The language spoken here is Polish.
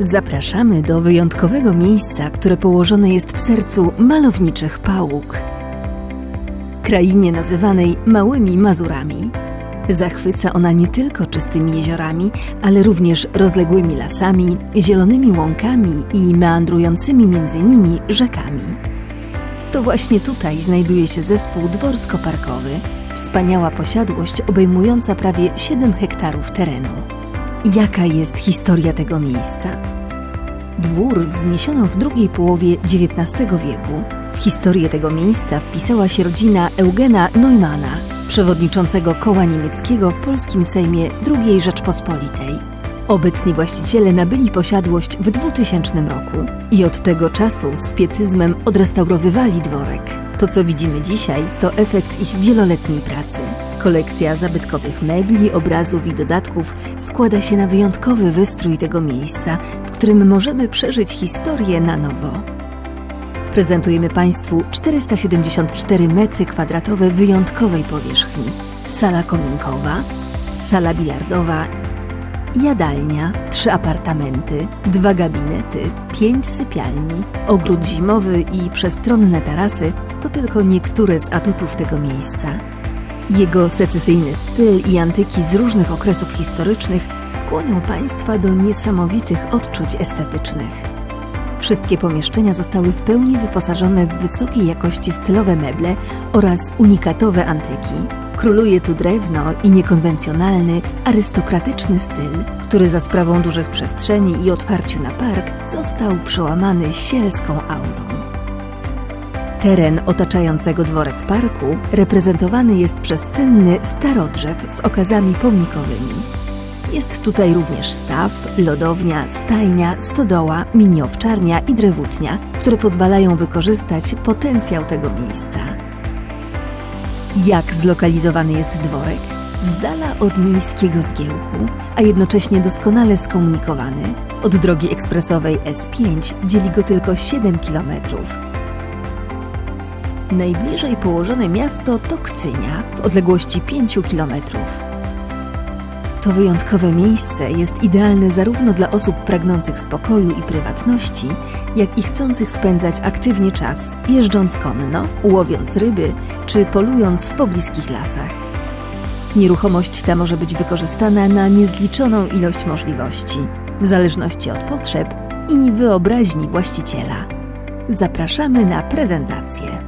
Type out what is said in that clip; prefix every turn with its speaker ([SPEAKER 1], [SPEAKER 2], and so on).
[SPEAKER 1] Zapraszamy do wyjątkowego miejsca, które położone jest w sercu malowniczych pałuk. Krainie nazywanej Małymi Mazurami. Zachwyca ona nie tylko czystymi jeziorami, ale również rozległymi lasami, zielonymi łąkami i meandrującymi między nimi rzekami. To właśnie tutaj znajduje się zespół dworsko-parkowy, wspaniała posiadłość obejmująca prawie 7 hektarów terenu. Jaka jest historia tego miejsca? Dwór wzniesiono w drugiej połowie XIX wieku. W historię tego miejsca wpisała się rodzina Eugena Neumana, przewodniczącego koła niemieckiego w polskim Sejmie II Rzeczpospolitej. Obecni właściciele nabyli posiadłość w 2000 roku i od tego czasu z pietyzmem odrestaurowywali dworek. To, co widzimy dzisiaj, to efekt ich wieloletniej pracy. Kolekcja zabytkowych mebli, obrazów i dodatków składa się na wyjątkowy wystrój tego miejsca, w którym możemy przeżyć historię na nowo. Prezentujemy Państwu 474 metry kwadratowe wyjątkowej powierzchni. Sala kominkowa, sala bilardowa, jadalnia, trzy apartamenty, dwa gabinety, pięć sypialni, ogród zimowy i przestronne tarasy to tylko niektóre z atutów tego miejsca. Jego secesyjny styl i antyki z różnych okresów historycznych skłonią Państwa do niesamowitych odczuć estetycznych. Wszystkie pomieszczenia zostały w pełni wyposażone w wysokiej jakości stylowe meble oraz unikatowe antyki. Króluje tu drewno i niekonwencjonalny, arystokratyczny styl, który za sprawą dużych przestrzeni i otwarciu na park został przełamany sielską aurą. Teren otaczającego dworek parku reprezentowany jest przez cenny starodrzew z okazami pomnikowymi. Jest tutaj również staw, lodownia, stajnia, stodoła, miniowczarnia i drewutnia, które pozwalają wykorzystać potencjał tego miejsca. Jak zlokalizowany jest dworek? Z dala od miejskiego zgiełku, a jednocześnie doskonale skomunikowany. Od drogi ekspresowej S5 dzieli go tylko 7 kilometrów. Najbliżej położone miasto to Kcynia w odległości 5 kilometrów. To wyjątkowe miejsce jest idealne zarówno dla osób pragnących spokoju i prywatności, jak i chcących spędzać aktywnie czas, jeżdżąc konno, łowiąc ryby czy polując w pobliskich lasach. Nieruchomość ta może być wykorzystana na niezliczoną ilość możliwości, w zależności od potrzeb i wyobraźni właściciela. Zapraszamy na prezentację.